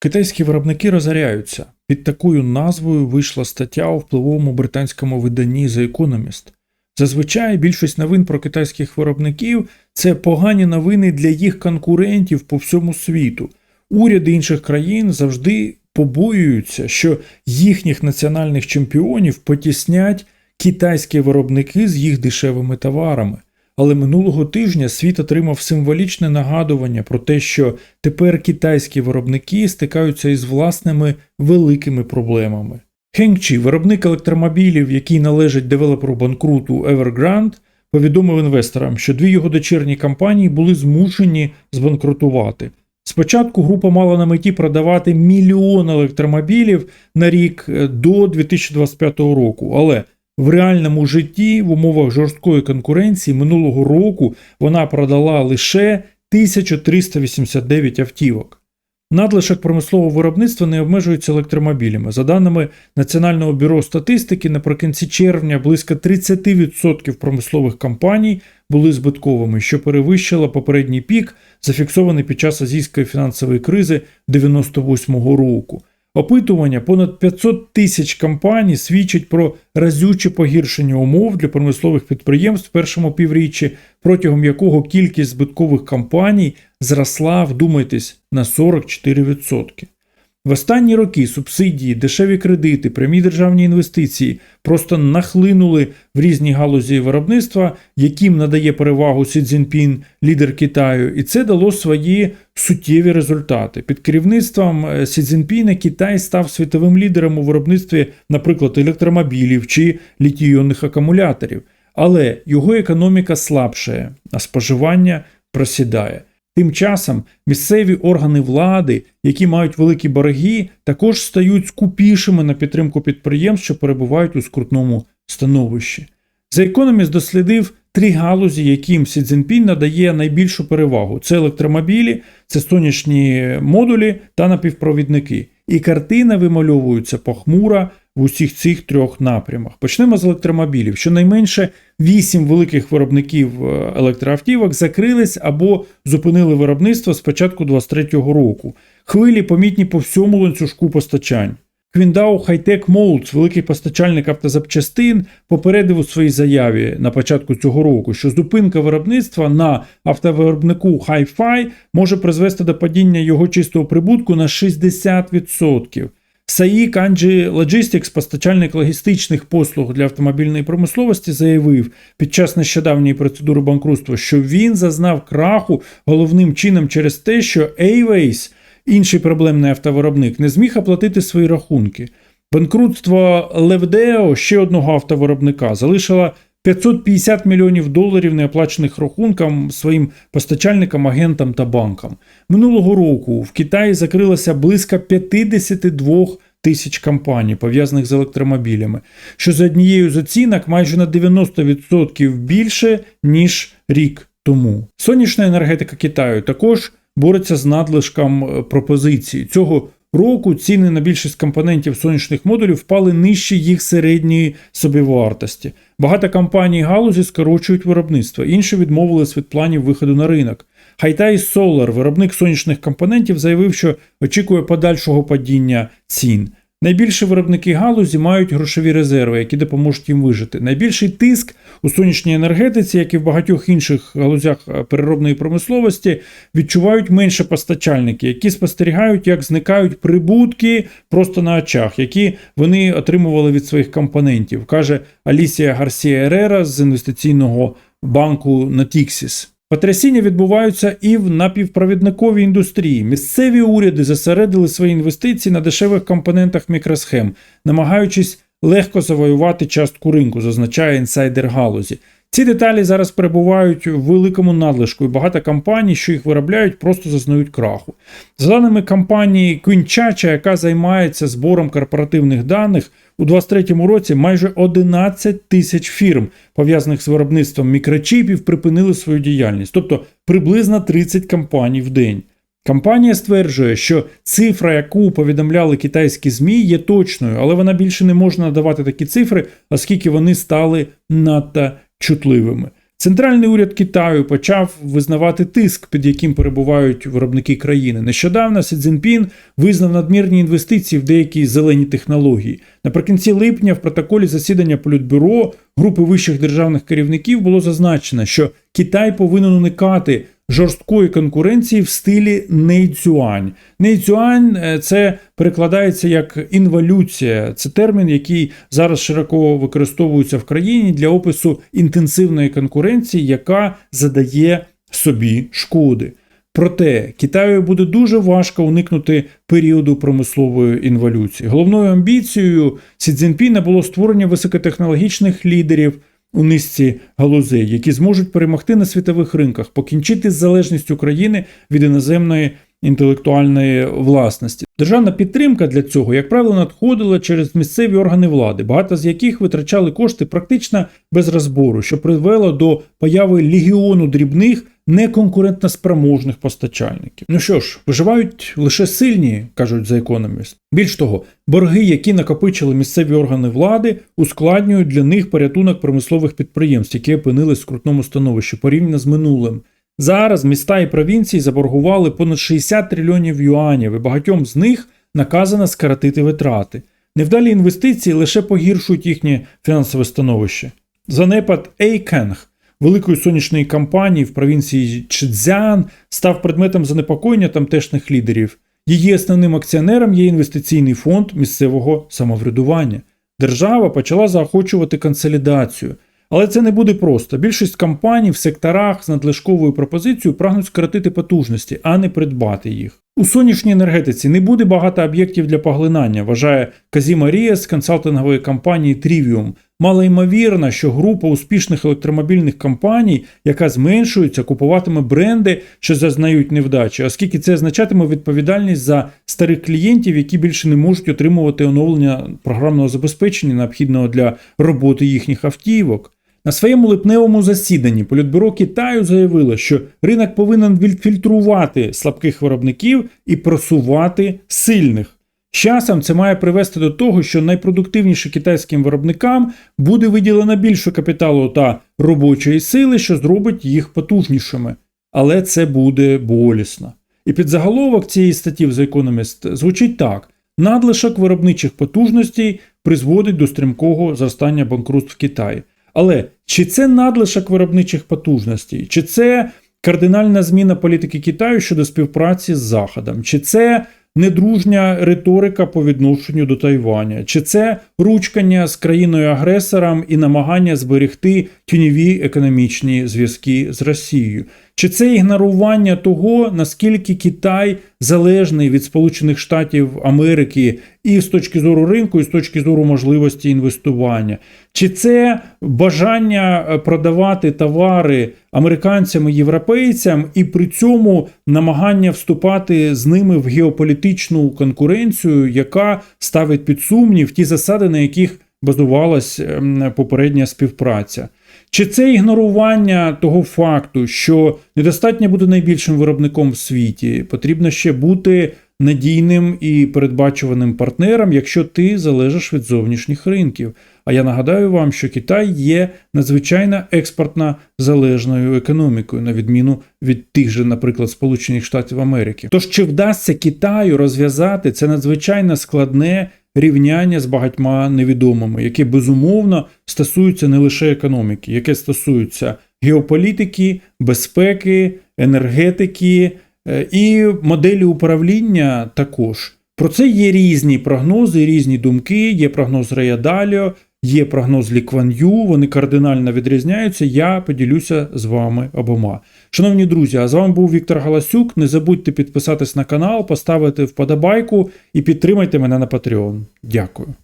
Китайські виробники розоряються. Під такою назвою вийшла стаття у впливовому британському виданні The Economist. Зазвичай більшість новин про китайських виробників це погані новини для їх конкурентів по всьому світу. Уряди інших країн завжди побоюються, що їхніх національних чемпіонів потіснять китайські виробники з їх дешевими товарами. Але минулого тижня світ отримав символічне нагадування про те, що тепер китайські виробники стикаються із власними великими проблемами. Хенчі, виробник електромобілів, який належить девелоперу банкруту Evergrande, повідомив інвесторам, що дві його дочірні компанії були змушені збанкрутувати. Спочатку група мала на меті продавати мільйон електромобілів на рік е, до 2025 року, але в реальному житті в умовах жорсткої конкуренції минулого року вона продала лише 1389 автівок. Надлишок промислового виробництва не обмежується електромобілями. За даними Національного бюро статистики, наприкінці червня близько 30% промислових компаній були збитковими, що перевищило попередній пік, зафіксований під час азійської фінансової кризи 98-го року. Опитування понад 500 тисяч компаній свідчить про разюче погіршення умов для промислових підприємств в першому півріччі, протягом якого кількість збиткових компаній зросла, вдумайтесь, на 44%. В останні роки субсидії, дешеві кредити, прямі державні інвестиції просто нахлинули в різні галузі виробництва, яким надає перевагу Сі Цзіньпін, лідер Китаю, і це дало свої суттєві результати. Під керівництвом е, Сі Цзіньпіна Китай став світовим лідером у виробництві, наприклад, електромобілів чи літійонних акумуляторів. Але його економіка слабшає, а споживання просідає. Тим часом місцеві органи влади, які мають великі борги, також стають скупішими на підтримку підприємств, що перебувають у скрутному становищі. The Economist дослідив три галузі, яким Сі Цзіньпінь надає найбільшу перевагу: це електромобілі, це сонячні модулі та напівпровідники. І картина вимальовується похмура в усіх цих трьох напрямах. Почнемо з електромобілів. Щонайменше вісім великих виробників е, електроавтівок закрились або зупинили виробництво з початку 2023 року. Хвилі помітні по всьому ланцюжку постачань. Квіндау Хайтек Молдс, великий постачальник автозапчастин, попередив у своїй заяві на початку цього року, що зупинка виробництва на автовиробнику Hi-Fi може призвести до падіння його чистого прибутку на 60%. Саї Канджі Logistics, постачальник логістичних послуг для автомобільної промисловості, заявив під час нещодавньої процедури банкрутства, що він зазнав краху головним чином через те, що Airways, інший проблемний автовиробник, не зміг оплатити свої рахунки. Банкрутство Левдео, ще одного автовиробника, залишило 550 мільйонів доларів неоплачених рахункам своїм постачальникам, агентам та банкам. Минулого року в Китаї закрилося близько 52 тисяч компаній, пов'язаних з електромобілями, що за однією з оцінок майже на 90% більше, ніж рік тому. Сонячна енергетика Китаю також бореться з надлишком е, пропозиції. Цього року ціни на більшість компонентів сонячних модулів впали нижче їх середньої собівартості. Багато компаній галузі скорочують виробництво, інші відмовились від планів виходу на ринок. Хайтай Solar, виробник сонячних компонентів, заявив, що очікує подальшого падіння цін. Найбільші виробники галузі мають грошові резерви, які допоможуть їм вижити. Найбільший тиск у сонячній енергетиці, як і в багатьох інших галузях е, переробної промисловості, відчувають менше постачальники, які спостерігають, як зникають прибутки просто на очах, які вони отримували від своїх компонентів, каже Алісія Гарсія Ерера з інвестиційного банку Natixis. Потрясіння відбуваються і в напівпровідниковій індустрії. Місцеві уряди зосередили свої інвестиції на дешевих компонентах мікросхем, намагаючись легко завоювати частку ринку, зазначає інсайдер галузі. Ці деталі зараз перебувають в великому надлишку, і багато компаній, що їх виробляють, просто зазнають краху. За даними компанії Quinchacha, яка займається збором корпоративних даних, у 2023 році майже 11 тисяч фірм, пов'язаних з виробництвом мікрочіпів, припинили свою діяльність, тобто приблизно 30 компаній в день. Компанія стверджує, що цифра, яку повідомляли китайські ЗМІ, є точною, але вона більше не може надавати такі цифри, оскільки вони стали надто чутливими. Центральний уряд Китаю почав визнавати тиск, під яким перебувають виробники країни. Нещодавно Сі Цзіньпін визнав надмірні інвестиції в деякі зелені технології. Наприкінці липня в протоколі засідання Політбюро групи вищих державних керівників було зазначено, що Китай повинен уникати жорсткої конкуренції в стилі нейцюань. Нейцюань е, це перекладається як інволюція. Це термін, який зараз широко використовується в країні для опису інтенсивної конкуренції, яка задає собі шкоди. Проте Китаю буде дуже важко уникнути періоду промислової інволюції. Головною амбіцією Сі Цзіньпіна було створення високотехнологічних лідерів у низці галузей, які зможуть перемогти на світових ринках, покінчити з залежністю країни від іноземної інтелектуальної власності. Державна підтримка для цього, як правило, надходила через місцеві органи влади, багато з яких витрачали кошти практично без розбору, що привело до появи легіону дрібних неконкурентноспроможних постачальників. Ну що ж, виживають лише сильні, кажуть за економіст. Більш того, борги, які накопичили місцеві органи влади, ускладнюють для них порятунок промислових підприємств, які опинились в скрутному становищі порівняно з минулим. Зараз міста і провінції заборгували понад 60 трильйонів юанів, і багатьом з них наказано скоротити витрати. Невдалі інвестиції лише погіршують їхнє фінансове становище. Занепад Ейкенг, великої сонячної кампанії в провінції Чжцзян, став предметом занепокоєння тамтешніх лідерів. Її основним акціонером є інвестиційний фонд місцевого самоврядування. Держава почала заохочувати консолідацію. Але це не буде просто. Більшість компаній в секторах з надлишковою пропозицією прагнуть скоротити потужності, а не придбати їх. У сонячній енергетиці не буде багато об'єктів для поглинання, вважає Казіма Рія з консалтингової компанії Trivium. Мало ймовірно, що група успішних електромобільних компаній, яка зменшується, купуватиме бренди, що зазнають невдачі, оскільки це означатиме відповідальність за старих клієнтів, які більше не можуть отримувати оновлення програмного забезпечення, необхідного для роботи їхніх автівок. На своєму липневому засіданні Політбюро Китаю заявило, що ринок повинен відфільтрувати слабких виробників і просувати сильних. З Часом це має привести до того, що найпродуктивніше китайським виробникам буде виділено більше капіталу та робочої сили, що зробить їх потужнішими. Але це буде болісно. І під заголовок цієї статті в The Economist звучить так: надлишок виробничих потужностей призводить до стрімкого зростання банкрутств в Китаї. Але чи це надлишок виробничих потужностей, чи це кардинальна зміна політики Китаю щодо співпраці з Заходом, чи це недружня риторика по відношенню до Тайваня, чи це ручкання з країною-агресором і намагання зберегти тіньові економічні зв'язки з Росією? Чи це ігнорування того, наскільки Китай залежний від Сполучених Штатів Америки і з точки зору ринку, і з точки зору можливості інвестування? Чи це бажання е, продавати товари американцям і європейцям, і при цьому намагання вступати з ними в геополітичну конкуренцію, яка ставить під сумнів ті засади, на яких базувалась ем, попередня співпраця? Чи це ігнорування того факту, що недостатньо бути найбільшим виробником в світі, потрібно ще бути надійним і передбачуваним партнером, якщо ти залежиш від зовнішніх ринків? А я нагадаю вам, що Китай є надзвичайно експортно залежною економікою, на відміну від тих же, наприклад, Сполучених Штатів Америки. Тож чи вдасться Китаю розв'язати це надзвичайно складне рівняння з багатьма невідомими, яке безумовно стосується не лише економіки, яке стосується геополітики, безпеки, енергетики е, і моделі управління також. Про це є різні прогнози, різні думки. Є прогноз Рея Даліо, є прогноз Лікван'ю, вони кардинально відрізняються. Я поділюся з вами обома. Шановні друзі, а з вами був Віктор Галасюк. Не забудьте підписатись на канал, поставити вподобайку і підтримайте мене на Patreon. Дякую.